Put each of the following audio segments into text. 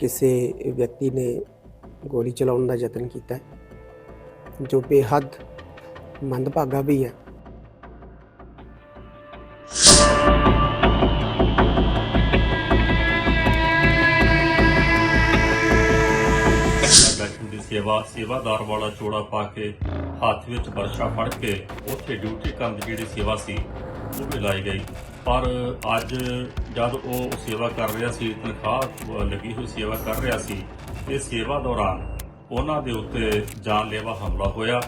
ਕਿਸੇ ਵਿਅਕਤੀ ਨੇ ਗੋਲੀ ਚਲਾਉਣ ਦਾ ਯਤਨ ਕੀਤਾ ਹੈ, ਜੋ ਬੇਹੱਦ ਮੰਦਭਾਗਾ ਵੀ ਹੈ। ਬੈਠਣ ਦੀ ਸੇਵਾ ਸੇਵਾਦਾਰ ਵਾਲਾ ਚੋੜਾ ਪਾ ਕੇ ਹੱਥ ਵਿੱਚ ਵਰਸ਼ਾ ਫੜ ਕੇ ਉੱਥੇ ਡਿਊਟੀ ਕਰਨ ਦੀ ਜਿਹੜੀ ਸੇਵਾ ਸੀ ਉਹ ਵੀ ਲਾਈ ਗਈ। ਪਰ ਅੱਜ ਜਦ ਉਹ ਸੇਵਾ ਕਰ ਰਿਹਾ ਸੀ, ਤਨਖਾਹ ਲੱਗੀ ਹੋਈ ਸੇਵਾ ਕਰ ਰਿਹਾ ਸੀ ਇਹ ਸੇਵਾ ਦੌਰਾਨ ਉਹਨਾਂ ਦੇ ਉੱਤੇ ਜਾਨਲੇਵਾ ਹਮਲਾ ਹੋਇਆ।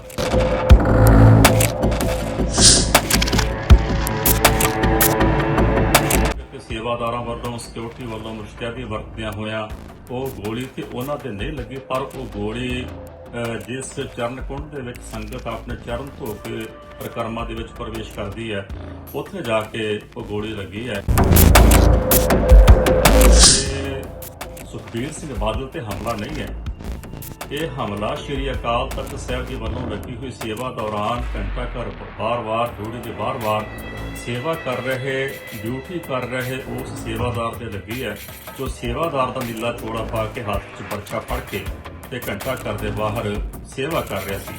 ਸੇਵਾਦਾਰਾਂ ਵੱਲੋਂ ਸਿਕਿਉਰਿਟੀ ਵੱਲੋਂ ਮੁਸ਼ਕਿਲਾਂ ਦੀ ਵਰਤਦਿਆਂ ਹੋਇਆਂ ਉਹ ਗੋਲੀ ਤੇ ਉਹਨਾਂ ਤੇ ਨਹੀਂ ਲੱਗੀ, ਪਰ ਉਹ ਗੋਲੀ ਜਿਸ ਚਰਨ ਕੁੰਡ ਦੇ ਵਿੱਚ ਸੰਗਤ ਆਪਣੇ ਚਰਨ ਧੋ ਕੇ ਪ੍ਰਕਰਮਾਂ ਦੇ ਵਿੱਚ ਪ੍ਰਵੇਸ਼ ਕਰਦੀ ਹੈ, ਉੱਥੇ ਜਾ ਕੇ ਉਹ ਗੋਲੀ ਲੱਗੀ ਹੈ। ਤੇ ਸੁਖਬੀਰ ਸਿੰਘ ਬਾਦਲ ਤੇ ਹਮਲਾ ਨਹੀਂ ਹੈ। ਇਹ ਹਮਲਾ ਸ਼੍ਰੀ ਅਕਾਲ ਤਖਤ ਸਾਹਿਬ ਜੀ ਵੱਲੋਂ ਲੱਗੀ ਹੋਈ ਸੇਵਾ ਦੌਰਾਨ ਘੰਟਾ ਘਰ ਬਾਰ-ਬਾਰ ਡਿਊਟੀ ਦੇ ਬਾਰ-ਬਾਰ ਸੇਵਾ ਕਰ ਰਹੇ, ਡਿਊਟੀ ਕਰ ਰਹੇ ਉਸ ਸੇਵਾਦਾਰ ਤੇ ਲੱਗੀ ਹੈ, ਜੋ ਸੇਵਾਦਾਰ ਦਾ ਨੀਲਾ ਚੋੜਾ ਪਾ ਕੇ ਹੱਥ 'ਚ ਪਰਚਾ ਫੜ ਕੇ ਤੇ ਘੰਟਾ ਘਰ ਦੇ ਬਾਹਰ ਸੇਵਾ ਕਰ ਰਿਹਾ ਸੀ।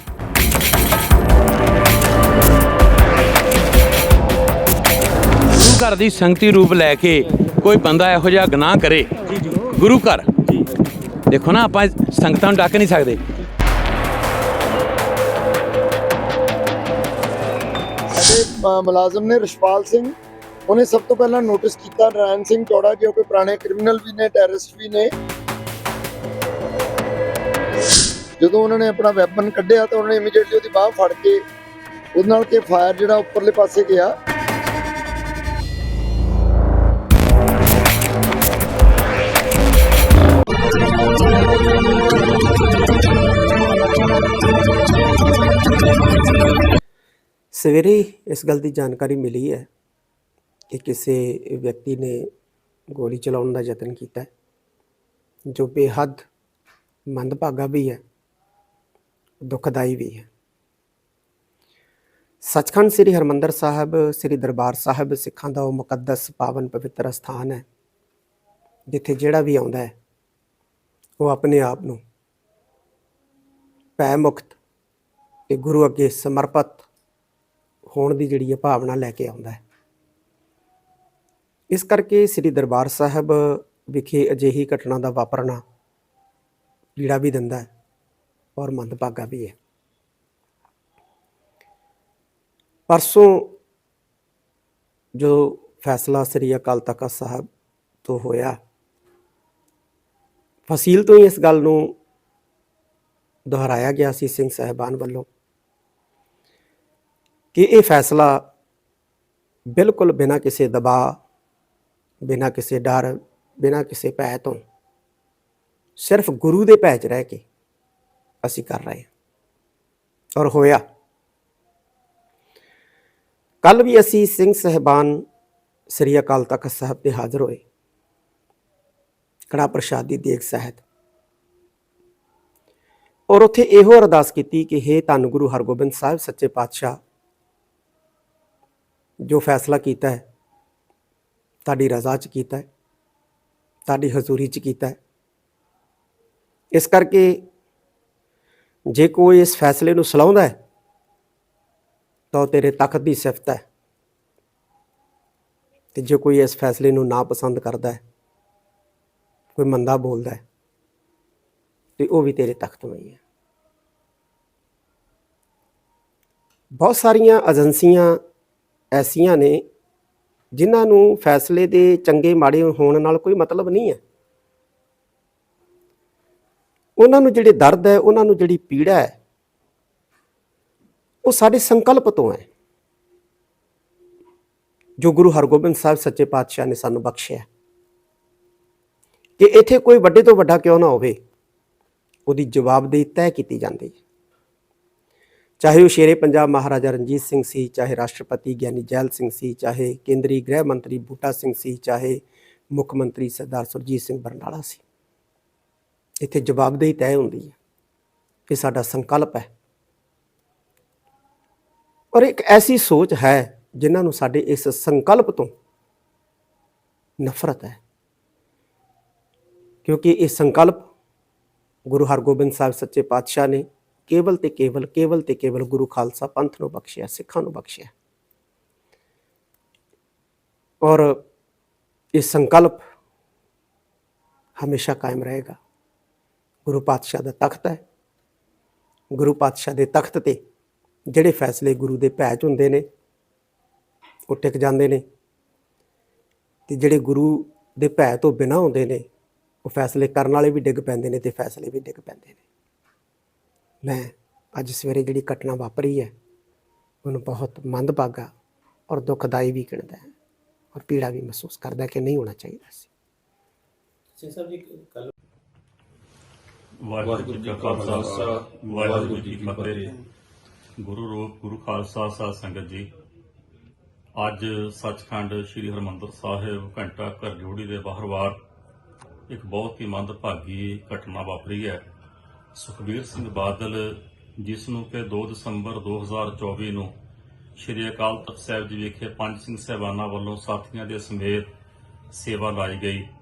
ਗੁਰੂ ਘਰ ਦੀ ਸੰਗਤੀ ਰੂਪ ਲੈ ਕੇ ਕੋਈ ਬੰਦਾ ਇਹੋ ਜਿਹਾ ਗੁਨਾਹ ਕਰੇ। ਗੁਰੂ ਘਰ। ਦੇਖੋ ਨਾ ਆਪਾਂ ਸੰਗਤਾਂ ਨੂੰ ਡੱਕ ਨਹੀਂ ਸਕਦੇ। ਸਾਡੇ ਮੁਲਾਜ਼ਮ ਨੇ ਰਿਸ਼ਪਾਲ ਸਿੰਘ। ਉਹਨੇ ਸਭ ਤੋਂ ਪਹਿਲਾਂ ਨੋਟਿਸ ਕੀਤਾ ਨਰਾਇਣ ਸਿੰਘ ਚੌੜਾ ਜੋ ਕਿ ਪੁਰਾਣੇ ਕ੍ਰਿਮੀਨਲ ਵੀ ਨੇ ਟੈਰਰਿਸਟ ਵੀ ਨੇ। ਜਦੋਂ ਉਹਨਾਂ ਨੇ ਆਪਣਾ ਵੈਪਨ ਕੱਢਿਆ ਤਾਂ ਉਹਨਾਂ ਨੇ ਇਮੀਡੀਏਟਲੀ ਉਹਦੀ ਬਾਹ ਫੜ ਕੇ ਉਹਦੇ ਨਾਲ ਕਿ ਫਾਇਰ ਜਿਹੜਾ ਉੱਪਰਲੇ ਪਾਸੇ ਗਿਆ। ਸਵੇਰੇ ਇਸ ਗੱਲ ਦੀ ਜਾਣਕਾਰੀ ਮਿਲੀ ਹੈ ਕਿ ਕਿਸੇ ਵਿਅਕਤੀ ਨੇ ਗੋਲੀ ਚਲਾਉਣ ਦਾ ਯਤਨ ਕੀਤਾ ਜੋ ਬੇਹੱਦ ਮੰਦਭਾਗਾ ਵੀ ਹੈ। ਦੁਖਦਾਈ ਵੀ ਹੈ। ਸੱਚਖੰਡ ਸ੍ਰੀ ਹਰਮੰਦਰ ਸਾਹਿਬ, ਸ੍ਰੀ ਦਰਬਾਰ ਸਾਹਿਬ ਸਿੱਖਾਂ ਦਾ ਉਹ ਮੁਕੱਦਸ ਪਾਵਨ ਪਵਿੱਤਰ ਸਥਾਨ ਹੈ, ਜਿੱਥੇ ਜਿਹੜਾ ਵੀ ਆਉਂਦਾ ਹੈ, ਉਹ ਆਪਣੇ ਆਪ ਨੂੰ ਭੈ ਮੁਕਤ ਤੇ ਗੁਰੂ ਅੱਗੇ ਸਮਰਪਿਤ ਹੋਣ ਦੀ ਜਿਹੜੀ ਹੈ ਭਾਵਨਾ ਲੈ ਕੇ ਆਉਂਦਾ ਹੈ। ਇਸ ਕਰਕੇ ਸ੍ਰੀ ਦਰਬਾਰ ਸਾਹਿਬ ਵਿਖੇ ਅਜਿਹੀ ਘਟਨਾ ਦਾ ਵਾਪਰਨਾ ਪੀੜਾ ਵੀ ਦਿੰਦਾ ਹੈ। ਔਰ ਮੰਦਭਾਗਾ ਵੀ ਹੈ। ਪਰਸੋਂ ਜੋ ਫੈਸਲਾ ਸ੍ਰੀ ਅਕਾਲ ਤਖਤ ਸਾਹਿਬ ਤੋਂ ਹੋਇਆ, ਫਸੀਲ ਤੋਂ ਹੀ ਇਸ ਗੱਲ ਨੂੰ ਦੁਹਰਾਇਆ ਗਿਆ ਸੀ ਸਿੰਘ ਸਾਹਿਬਾਨ ਵੱਲੋਂ ਕਿ ਇਹ ਫੈਸਲਾ ਬਿਲਕੁਲ ਬਿਨਾਂ ਕਿਸੇ ਦਬਾਅ, ਬਿਨਾਂ ਕਿਸੇ ਡਰ, ਬਿਨਾਂ ਕਿਸੇ ਭੈ ਤੋਂ ਸਿਰਫ ਗੁਰੂ ਦੇ ਭੈ 'ਚ ਰਹਿ ਕੇ ਅਸੀਂ ਕਰ ਰਹੇ ਹਾਂ। ਔਰ ਹੋਇਆ। ਕੱਲ ਵੀ ਅਸੀਂ ਸਿੰਘ ਸਹਿਬਾਨ ਸ੍ਰੀ ਅਕਾਲ ਤਖਤ ਸਾਹਿਬ ਤੇ ਹਾਜ਼ਰ ਹੋਏ। ਕੜਾ ਪ੍ਰਸ਼ਾਦ ਦੀ ਦੇਗ ਸਹਿਤ। ਔਰ ਉੱਥੇ ਇਹੋ ਅਰਦਾਸ ਕੀਤੀ ਕਿ हे ਧੰਨ ਗੁਰੂ ਹਰਗੋਬਿੰਦ ਸਾਹਿਬ ਸੱਚੇ ਪਾਤਸ਼ਾਹ, ਜੋ ਫੈਸਲਾ ਕੀਤਾ ਹੈ, ਤੁਹਾਡੀ ਰਜ਼ਾ 'ਚ ਕੀਤਾ ਹੈ, ਤੁਹਾਡੀ ਹਜ਼ੂਰੀ 'ਚ ਕੀਤਾ ਹੈ। ਇਸ ਕਰਕੇ ਜੇ ਕੋਈ ਇਸ ਫੈਸਲੇ ਨੂੰ ਸਲਾਉਂਦਾ ਹੈ, ਤਾਂ ਉਹ ਤੇਰੇ ਤਖਤ ਦੀ ਸਿਫਤ ਹੈ। ਤੇ ਜੇ ਕੋਈ ਇਸ ਫੈਸਲੇ ਨੂੰ ਨਾ ਪਸੰਦ ਕਰਦਾ ਹੈ, ਕੋਈ ਮੰਦਾ ਬੋਲਦਾ ਹੈ, ਤੇ ਉਹ ਵੀ ਤੇਰੇ ਤਖਤ ਨਹੀਂ ਹੈ। ਬਹੁਤ ਸਾਰੀਆਂ ਏਜੰਸੀਆਂ ਐਸੀਆਂ ਨੇ, ਜਿਨ੍ਹਾਂ ਨੂੰ ਫੈਸਲੇ ਦੇ ਚੰਗੇ ਮਾੜੇ ਹੋਣ ਨਾਲ ਕੋਈ ਮਤਲਬ ਨਹੀਂ ਹੈ। ਉਹਨਾਂ ਨੂੰ ਜਿਹੜੇ ਦਰਦ ਹੈ, ਉਹਨਾਂ ਨੂੰ ਜਿਹੜੀ ਪੀੜਾ ਹੈ, ਉਹ ਸਾਡੇ ਸੰਕਲਪ ਤੋਂ ਹੈ। ਜੋ ਗੁਰੂ ਹਰਗੋਬਿੰਦ ਸਾਹਿਬ ਸੱਚੇ ਪਾਤਸ਼ਾਹ ਨੇ ਸਾਨੂੰ ਬਖਸ਼ਿਆ ਕਿ ਇੱਥੇ ਕੋਈ ਵੱਡੇ ਤੋਂ ਵੱਡਾ ਕਿਉਂ ਨਾ ਹੋਵੇ, ਉਹਦੀ ਜਵਾਬਦੇਹੀ ਤੈਅ ਕੀਤੀ ਜਾਂਦੀ ਹੈ। ਚਾਹੇ ਉਹ ਸ਼ੇਰੇ ਪੰਜਾਬ ਮਹਾਰਾਜਾ ਰਣਜੀਤ ਸਿੰਘ ਸੀ, ਚਾਹੇ ਰਾਸ਼ਟਰਪਤੀ ਗਿਆਨੀ ਜੈਲ ਸਿੰਘ ਸੀ, ਚਾਹੇ ਕੇਂਦਰੀ ਗ੍ਰਹਿ ਮੰਤਰੀ ਬੂਟਾ ਸਿੰਘ ਸੀ, ਚਾਹੇ ਮੁੱਖ ਮੰਤਰੀ ਸਰਦਾਰ ਸੁਰਜੀਤ ਸਿੰਘ ਬਰਨਾਲਾ ਸੀ। ਇੱਥੇ ਜਵਾਬਦੇਹੀ ਤੈਅ ਹੁੰਦੀ ਹੈ ਇਹ ਸਾਡਾ ਸੰਕਲਪ ਹੈ। ਔਰ ਇੱਕ ਐਸੀ ਸੋਚ ਹੈ ਜਿਨ੍ਹਾਂ ਨੂੰ ਸਾਡੇ ਇਸ ਸੰਕਲਪ ਤੋਂ ਨਫ਼ਰਤ ਹੈ। ਕਿਉਂਕਿ ਇਹ ਸੰਕਲਪ ਗੁਰੂ ਹਰਗੋਬਿੰਦ ਸਾਹਿਬ ਸੱਚੇ ਪਾਤਸ਼ਾਹ ਨੇ ਕੇਵਲ ਤੇ ਕੇਵਲ ਕੇਵਲ ਤੇ ਕੇਵਲ ਗੁਰੂ ਖਾਲਸਾ ਪੰਥ ਨੂੰ ਬਖਸ਼ਿਆ, ਸਿੱਖਾਂ ਨੂੰ ਬਖਸ਼ਿਆ। ਔਰ ਇਹ ਸੰਕਲਪ ਹਮੇਸ਼ਾ ਕਾਇਮ ਰਹੇਗਾ। ਗੁਰੂ ਪਾਤਸ਼ਾਹ ਦਾ ਤਖਤ ਹੈ। ਗੁਰੂ ਪਾਤਸ਼ਾਹ ਦੇ ਤਖਤ ਤੇ ਜਿਹੜੇ ਫੈਸਲੇ ਗੁਰੂ ਦੇ ਭੈ 'ਚ ਹੁੰਦੇ ਨੇ, ਉਹ ਟਿਕ ਜਾਂਦੇ ਨੇ ਤੇ ਜਿਹੜੇ ਗੁਰੂ ਦੇ ਭੈ ਤੋਂ ਬਿਨਾਂ ਹੁੰਦੇ ਨੇ, ਉਹ ਫੈਸਲੇ ਕਰਨ ਵਾਲੇ ਵੀ ਡਿੱਗ ਪੈਂਦੇ ਨੇ ਤੇ ਫੈਸਲੇ ਵੀ ਡਿੱਗ ਪੈਂਦੇ ਨੇ। ਮੈਂ ਅੱਜ ਸਵੇਰੇ ਜਿਹੜੀ ਘਟਨਾ ਵਾਪਰੀ ਹੈ ਉਹਨੂੰ ਬਹੁਤ ਮੰਦਭਾਗਾ ਔਰ ਦੁਖਦਾਈ ਵੀ ਗਿਣਦਾ ਹੈ ਔਰ ਪੀੜਾ ਵੀ ਮਹਿਸੂਸ ਕਰਦਾ ਕਿ ਨਹੀਂ ਹੋਣਾ ਚਾਹੀਦਾ ਸੀ। ਵਾਹਿਗੁਰੂ ਜੀ ਕਾ ਖਾਲਸਾ, ਵਾਹਿਗੁਰੂ ਜੀ ਕੀ ਫਤਿਹ ਗੁਰੂ ਰੂਪ ਗੁਰੂ ਖਾਲਸਾ, ਸਾਧ ਸੰਗਤ ਜੀ, ਅੱਜ ਸੱਚਖੰਡ ਸ੍ਰੀ ਹਰਮੰਦਰ ਸਾਹਿਬ ਘੰਟਾ ਘਰ ਜੋੜੀ ਦੇ ਬਾਹਰਵਾਰ ਇੱਕ ਬਹੁਤ ਹੀ ਮੰਦਭਾਗੀ ਘਟਨਾ ਵਾਪਰੀ ਹੈ। ਸੁਖਬੀਰ ਸਿੰਘ ਬਾਦਲ, ਜਿਸ ਨੂੰ ਕਿ 2 ਦਸੰਬਰ 2024 ਨੂੰ ਸ੍ਰੀ ਅਕਾਲ ਤਖਤ ਸਾਹਿਬ ਜੀ ਵਿਖੇ ਪੰਜ ਸਿੰਘ ਸਹਿਬਾਨਾਂ ਵੱਲੋਂ ਸਾਥੀਆਂ ਦੇ ਸਮੇਤ ਸੇਵਾ ਲਾਈ ਗਈ।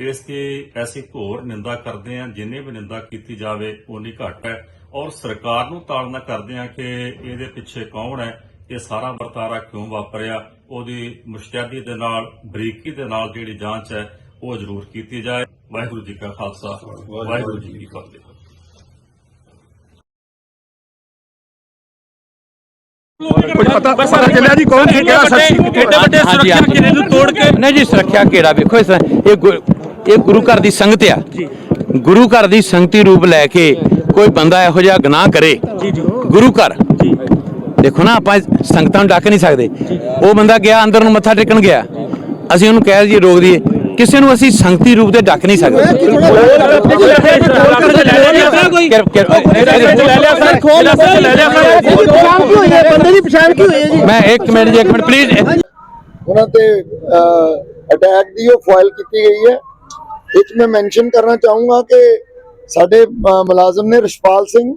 ਇਸ ਦੀ ਐਸੀ ਘੋਰ ਨਿੰਦਾ ਕਰਦੇ ਹਾਂ ਜਿੰਨੇ ਵੀ ਨਿੰਦਾ ਕੀਤੀ ਜਾਵੇ ਉਨੀ ਘੱਟ ਹੈ। ਔਰ ਸਰਕਾਰ ਨੂੰ ਤਾੜਨਾ ਕਰਦੇ ਹਾਂ ਕਿ ਇਹਦੇ ਪਿੱਛੇ ਕੌਣ ਹੈ? ਇਹ ਸਾਰਾ ਵਰਤਾਰਾ ਕਿਉਂ ਵਾਪਰਿਆ? ਉਹਦੀ ਮੁਸ਼ਤੈਦੀ ਦੇ ਨਾਲ ਬਰੀਕੀ ਦੇ ਨਾਲ ਜਿਹੜੀ ਜਾਂਚ ਹੈ ਉਹ ਜ਼ਰੂਰ ਕੀਤੀ ਜਾਏ। ਵਾਹਿਗੁਰੂ ਜੀ ਕਾ ਖਾਲਸਾ ਵਾਹਿਗੁਰੂ ਜੀ ਕੀ ਫਤਿਹ। ਪਤਾ ਪਤਾ ਚੱਲਿਆ ਜੀ ਕੌਣ ਸੀ? ਕਿਹੜਾ ਸ਼ਖਸ ਸੀ ਐਡੇ ਵੱਡੇ ਸੁਰੱਖਿਆ ਕਿਲੇ ਨੂੰ ਤੋੜ ਕੇ ਨਹੀਂ ਜੀ ਸੁਰੱਖਿਆ ਘੇਰਾ ਵੇਖੋ ਇਸ ਤਰ੍ਹਾਂ। ਇਹ ਇਹ ਗੁਰੂ ਘਰ ਦੀ ਸੰਗਤ ਆ। ਗੁਰੂ ਘਰ ਦੀ ਸੰਗਤੀ ਰੂਪ ਲੈ ਕੇ ਕੋਈ ਬੰਦਾ ਇਹੋ ਜਿਹਾ ਗੁਨਾਹ ਕਰੇ। ਗੁਰੂ ਘਰ। ਦੇਖੋ ਨਾ ਆਪਾਂ ਸੰਗਤਾਂ ਨੂੰ ਡੱਕ ਨਹੀਂ ਸਕਦੇ। ਉਹ ਬੰਦਾ ਗਿਆ ਅੰਦਰ ਨੂੰ ਮੱਥਾ ਟੇਕਣ ਗਿਆ। ਅਸੀਂ ਉਹਨੂੰ ਕਹਿ ਜੀ ਰੋਕ ਦਈਏ। ਕਿਸੇ ਨੂੰ ਅਸੀਂ ਸੰਗਤੀ ਰੂਪ ਤੇ ਡੱਕ ਨਹੀਂ ਸਕਦੇ। ਕਿਰ- ਕਿਰ- ਬੰਦੇ ਦੀ ਪਛਾਣ ਕੀ ਹੋਈ ਹੈ ਜੀ? ਮੈਂ ਇੱਕ ਮਿੰਟ ਜੀ ਇੱਕ ਮਿੰਟ ਪਲੀਜ਼ ਉਹਨਾਂ ਤੇ ਅਟੈਕ ਦੀ ਉਹ ਫਾਈਲ ਕੀਤੀ ਗਈ ਹੈ। ਵਿੱਚ ਮੈਂ ਮੈਂਸ਼ਨ ਕਰਨਾ ਚਾਹੂੰਗਾ ਕਿ ਸਾਡੇ ਮੁਲਾਜ਼ਮ ਨੇ ਰਿਸ਼ਪਾਲ ਸਿੰਘ,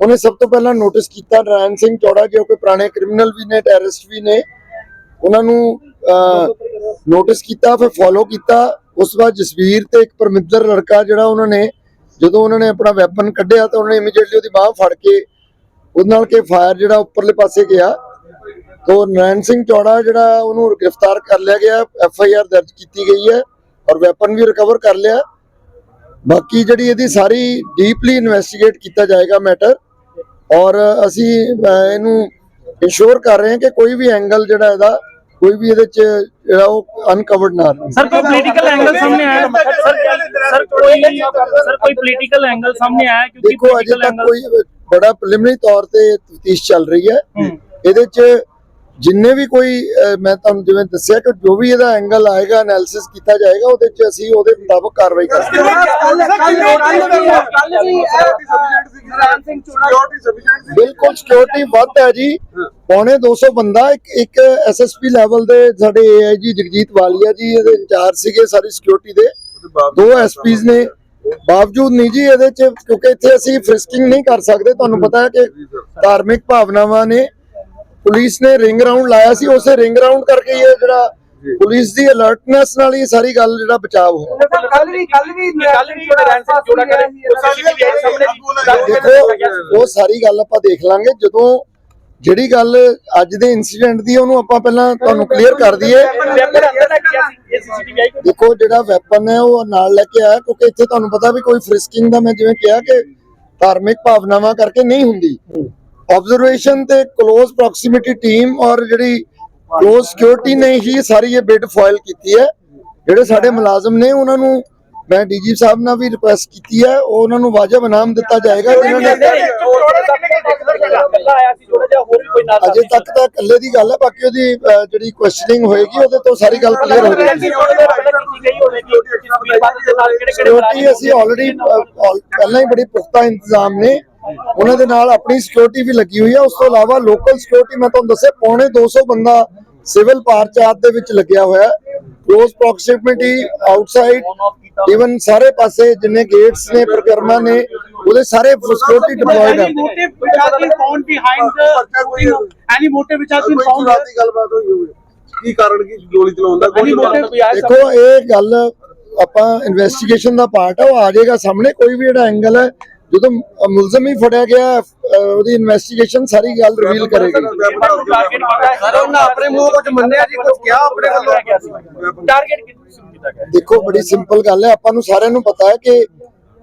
ਉਹਨੇ ਸਭ ਤੋਂ ਪਹਿਲਾਂ ਨੋਟਿਸ ਕੀਤਾ ਨਰਾਇਣ ਸਿੰਘ ਚੌੜਾ ਜੋ ਕਿ ਪੁਰਾਣੇ ਕ੍ਰਿਮੀਨਲ ਵੀ ਨੇ ਟੈਰਰਿਸਟ ਵੀ ਨੇ। ਉਹਨਾਂ ਨੂੰ ਨੋਟਿਸ ਕੀਤਾ, ਫਿਰ ਫੋਲੋ ਕੀਤਾ। ਉਸ ਤੋਂ ਜਸਵੀਰ ਤੇ ਇੱਕ ਪਰਮਿੰਦਰ ਲੜਕਾ ਜਿਹੜਾ ਉਹਨਾਂ ਨੇ, ਜਦੋਂ ਉਹਨਾਂ ਨੇ ਆਪਣਾ ਵੈਪਨ ਕੱਢਿਆ ਤਾਂ ਉਹਨਾਂ ਨੇ ਇਮੀਡੀਏਟਲੀ ਉਹਦੀ ਬਾਹ ਫੜ ਕੇ, ਉਹਦੇ ਨਾਲ ਕੇ ਫਾਇਰ ਜਿਹੜਾ ਉੱਪਰਲੇ ਪਾਸੇ ਗਿਆ। ਤੋ ਨਰੈਣ ਸਿੰਘ ਚੌੜਾ ਜਿਹੜਾ ਉਹਨੂੰ ਗ੍ਰਿਫਤਾਰ ਕਰ ਲਿਆ ਗਿਆ ਐਫ ਆਈ ਆਰ ਦਰਜ ਕੀਤੀ ਗਈ ਹੈ। ਔਰ ਵੈਪਨ ਵੀ ਰਿਕਵਰ ਕਰ ਲਿਆ। ਬਾਕੀ ਜਿਹੜੀ ਇਹਦੀ ਸਾਰੀ ਡੀਪਲੀ ਇਨਵੈਸਟੀਗੇਟ ਕੀਤਾ ਜਾਏਗਾ ਮੈਟਰ ਔਰ ਅਸੀਂ ਇਹਨੂੰ ਇਨਸ਼ੋਰ ਕਰ ਰਹੇ ਹਾਂ ਕਿ ਕੋਈ ਵੀ ਐਂਗਲ ਜਿਹੜਾ ਇਹਦਾ ਕੋਈ ਵੀ ਇਹਦੇ ਚ ਜਿਹੜਾ ਉਹ ਅਨਕਵਰਡ ਨਾ ਰਹੇ। ਸਰ ਕੋਈ ਪੋਲੀਟੀਕਲ ਐਂਗਲ ਸਾਹਮਣੇ ਆਇਆ? ਸਰ ਕੋਈ ਸਰ ਕੋਈ ਪੋਲੀਟੀਕਲ ਐਂਗਲ ਸਾਹਮਣੇ ਆਇਆ? ਕਿਉਂਕਿ ਕੋਈ ਬੜਾ ਪ੍ਰੀਲਿਮਿਨਰੀ ਤੌਰ ਤੇ ਤਫਤੀਸ਼ ਚੱਲ ਰਹੀ ਹੈ। ਇਹਦੇ ਚ ਜਿੰਨੇ ਵੀ ਕੋਈ ਮੈਂ ਤੁਹਾਨੂੰ ਜਿਵੇਂ ਦੱਸਿਆ ਕਿ ਜੋ ਵੀ ਇਹਦਾ ਐਂਗਲ ਆਏਗਾ ਐਨਾਲਿਸਿਸ ਕੀਤਾ ਜਾਏਗਾ, ਉਹਦੇ ਚ ਅਸੀਂ ਉਹਦੇ ਮੁਤਾਬਕ ਕਾਰਵਾਈ ਕਰਾਂਗੇ ਬਿਲਕੁਲ ਸਿਕਿਉਰਿਟੀ ਵੱਧ ਹੈ ਜੀ। ਪੌਣੇ 200 ਬੰਦਾ, ਇੱਕ ਇੱਕ ਐਸਐਸਪੀ ਲੈਵਲ ਦੇ ਸਾਡੇ ਏਆਈਜੀ ਜਗਜੀਤ ਵਾਲੀਆ ਜੀ, ਇਹਦੇ ਇੰਚਾਰਜ ਸੀਗੇ ਸਾਰੀ ਸਿਕਿਉਰਿਟੀ ਦੇ। ਦੋ ਐਸਪੀਜ਼ ਨੇ। ਬਾਵਜੂਦ ਨਹੀਂ ਜੀ ਇਹਦੇ ਚ, ਕਿਉਂਕਿ ਇੱਥੇ ਅਸੀਂ ਫ੍ਰਿਸਕਿੰਗ ਨਹੀਂ ਕਰ ਸਕਦੇ। ਤੁਹਾਨੂੰ ਪਤਾ ਹੈ ਕਿ ਧਾਰਮਿਕ ਭਾਵਨਾਵਾਂ ਨੇ। ਪੁਲਿਸ ਨੇ ਰਿੰਗ ਰਾਉਂਡ ਲਾਇਆ ਸੀ ਉਸੇ ਰਿੰਗ ਰਾਉਂਡ ਕਰਕੇ ਹੀ ਇਹ ਜਿਹੜਾ ਪੁਲਿਸ ਦੀ ਅਲਰਟਨੈਸ ਨਾਲ ਹੀ ਸਾਰੀ ਗੱਲ ਜਿਹੜਾ ਬਚਾਅ ਹੋਇਆ। ਕੱਲ ਵੀ ਕੱਲ ਵੀ ਕੱਲ ਵੀ ਰੈਂਸ ਜੋੜਾ ਕਰੇ ਸੀਸੀਟੀਵੀ ਆਈ ਸਾਹਮਣੇ ਦੇਖੋ ਉਹ ਸਾਰੀ ਗੱਲ ਆਪਾਂ ਦੇਖ ਲਾਂਗੇ ਜਦੋਂ ਜਿਹੜੀ ਗੱਲ ਅੱਜ ਦੇ ਇਨਸੀਡੈਂਟ ਦੀ ਉਹਨੂੰ ਆਪਾਂ ਪਹਿਲਾਂ ਤੁਹਾਨੂੰ ਕਲੀਅਰ ਕਰ ਦਈਏ। ਦੇਖੋ ਜਿਹੜਾ ਵੈਪਨ ਹੈ ਉਹ ਨਾਲ ਲੈ ਕੇ ਆਇਆ ਕਿਉਂਕਿ ਇੱਥੇ ਤੁਹਾਨੂੰ ਪਤਾ ਵੀ ਕੋਈ ਫ੍ਰਿਸਕਿੰਗ ਦਾ ਮੈਂ ਜਿਵੇਂ ਕਿਹਾ ਕਿ ਧਾਰਮਿਕ ਭਾਵਨਾਵਾਂ ਕਰਕੇ ਨਹੀਂ ਹੁੰਦੀ। ऑब्जर्वेशन ਤੇ ক্লোਜ਼ ਪ੍ਰੋਕਸੀਮਿਟੀ ਟੀਮ ਔਰ ਜਿਹੜੀ ਕਲੋਜ਼ ਸਿਕਿਉਰਿਟੀ ਨੇ ਹੀ ਸਾਰੀ ਇਹ ਬਿਡ ਫਾਈਲ ਕੀਤੀ ਹੈ ਜਿਹੜੇ ਸਾਡੇ ਮੁਲਾਜ਼ਮ ਨੇ ਉਹਨਾਂ ਨੂੰ ਮੈਂ ਡੀਜੀ ਸਾਹਿਬ ਨਾਲ ਵੀ ਰਿਕੁਐਸਟ ਕੀਤੀ ਹੈ ਉਹ ਉਹਨਾਂ ਨੂੰ ਵਾਜਬ ਇਨਾਮ ਦਿੱਤਾ ਜਾਏਗਾ ਜਿਨ੍ਹਾਂ ਨੇ ਅਜੇ ਤੱਕ ਤਾਂ ਇਕੱਲੇ ਦੀ ਗੱਲ ਹੈ ਬਾਕੀ ਉਹਦੀ ਜਿਹੜੀ ਕੁਐਸਚਨਿੰਗ ਹੋਏਗੀ ਉਹਦੇ ਤੋਂ ਸਾਰੀ ਗੱਲ ਕਲੀਅਰ ਹੋ ਜਾਏਗੀ ਅਸੀਂ ਆਲਰੇਡੀ ਪਹਿਲਾਂ ਹੀ ਬੜੀ ਪੁਖਤਾ ਇੰਤਜ਼ਾਮ ਨੇ ਉਹਨਾਂ ਦੇ ਨਾਲ ਆਪਣੀ ਸਿਕਿਉਰਿਟੀ ਵੀ ਲੱਗੀ ਹੋਈ ਹੈ ਉਸ ਤੋਂ ਇਲਾਵਾ ਲੋਕਲ ਸਿਕਿਉਰਿਟੀ ਮੈਂ ਤੁਹਾਨੂੰ ਦੱਸਿਆ ਪੌਣੇ 200 ਬੰਦਾ ਸਿਵਲ ਪਾਰਚਾਰਜ ਦੇ ਵਿੱਚ ਲੱਗਿਆ ਹੋਇਆ ਹੈ। ਕਲੋਜ਼ ਪ੍ਰੋਕਸੀਮਿਟੀ ਆਊਟਸਾਈਡ ਇਵਨ ਸਾਰੇ ਪਾਸੇ ਜਿੰਨੇ ਗੇਟਸ ਨੇ ਪ੍ਰਕਰਮਾ ਨੇ ਉਹਦੇ ਸਾਰੇ ਸਿਕਿਉਰਿਟੀ ਡਿਪਲੋਇਡ ਹੈ ਦੀ ਗੱਲਬਾਤ ਹੋਈ ਹੋਵੇ। ਕੀ ਕਾਰਨ ਕੀ ਗੋਲੀ ਚਲਾਉਣ ਦਾ ਦੇਖੋ ਇਹ ਗੱਲ ਆਪਾਂ ਇਨਵੈਸਟੀਗੇਸ਼ਨ ਦਾ ਪਾਰਟ ਹੈ ਉਹ ਆ ਜਾਏਗਾ ਸਾਹਮਣੇ। ਕੋਈ ਵੀ ਜਿਹੜਾ ਐਂਗਲ ਹੈ ਜਦੋਂ ਮੁਲਜ਼ਮ ਹੀ ਫੜਿਆ ਗਿਆ ਉਹਦੀ ਇਨਵੈਸਟੀਗੇਸ਼ਨ ਸਾਰੀ ਗੱਲ ਰਿਵੀਲ ਕਰੇਗੀ। ਸਰ ਉਹਨਾਂ ਆਪਣੇ ਮੂੰਹ ਕੁਝ ਮੰਨਿਆ ਜੀ ਕੁਝ ਕਿਹਾ ਆਪਣੇ ਵੱਲੋਂ? ਟਾਰਗੇਟ ਕੀਤਾ ਗਿਆ ਦੇਖੋ ਬੜੀ ਸਿੰਪਲ ਗੱਲ ਹੈ। ਆਪਾਂ ਨੂੰ ਸਾਰਿਆਂ ਨੂੰ ਪਤਾ ਹੈ ਕਿ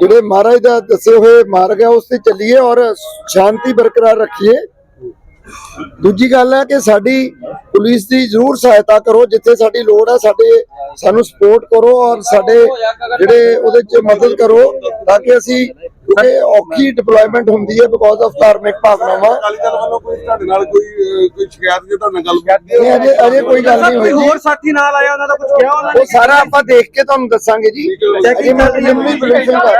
ਜਿਹੜੇ ਮਹਾਰਾਜ ਦਾ ਦੱਸੇ ਹੋਏ ਮਾਰਗ ਹੈ ਉਸ ਤੇ ਚੱਲੀਏ ਔਰ ਸ਼ਾਂਤੀ ਬਰਕਰਾਰ ਰੱਖੀਏ। ਦੂਜੀ ਗੱਲ ਹੈ ਕਿ ਸਾਡੀ ਪੁਲਿਸ ਦੀ ਜ਼ਰੂਰ ਸਹਾਇਤਾ ਕਰੋ ਜਿੱਥੇ ਸਾਡੀ ਲੋੜ ਹੈ ਸਾਡੇ ਸਾਨੂੰ ਸਪੋਰਟ ਕਰੋ ਔਰ ਸਾਡੇ ਜਿਹੜੇ ਉਹਦੇ ਚ ਮਦਦ ਕਰੋ ਤਾਂ ਕਿ ਅਸੀਂ ਕਿਉਂਕਿ ਔਖੀ ਡਿਪਲੋਇਮੈਂਟ ਹੁੰਦੀ ਹੈ ਬਿਕੋਜ਼ ਆਫ ਧਾਰਮਿਕ ਭਾਵਨਾਵਾਂ। ਅਕਾਲੀ ਦਲ ਵੱਲੋਂ ਕੋਈ ਤੁਹਾਡੇ ਨਾਲ ਕੋਈ ਕੋਈ ਸ਼ਿਕਾਇਤ ਜੇ ਤੁਹਾਡੇ ਨਾਲ ਗੱਲ ਅਜੇ ਅਜੇ ਕੋਈ ਗੱਲ ਨਹੀਂ ਹੋਈ ਜੀ। ਸਾਥੀ ਨਾਲ ਆਇਆ ਉਹਨਾਂ ਦਾ ਕੁਝ ਕਿਹਾ ਉਹਨਾਂ ਉਹ ਸਾਰਾ ਆਪਾਂ ਦੇਖ ਕੇ ਤੁਹਾਨੂੰ ਦੱਸਾਂਗੇ ਜੀ। ਅਜੇ ਮੈਂ ਪ੍ਰੀਲਿਮਿਨਰੀ ਬਰੀਫਿੰਗ ਕਰ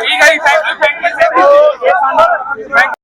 ਠੀਕ ਹੈ ਜੀ ਥੈਂਕ ਯੂ ਥੈਂਕ ਯੂ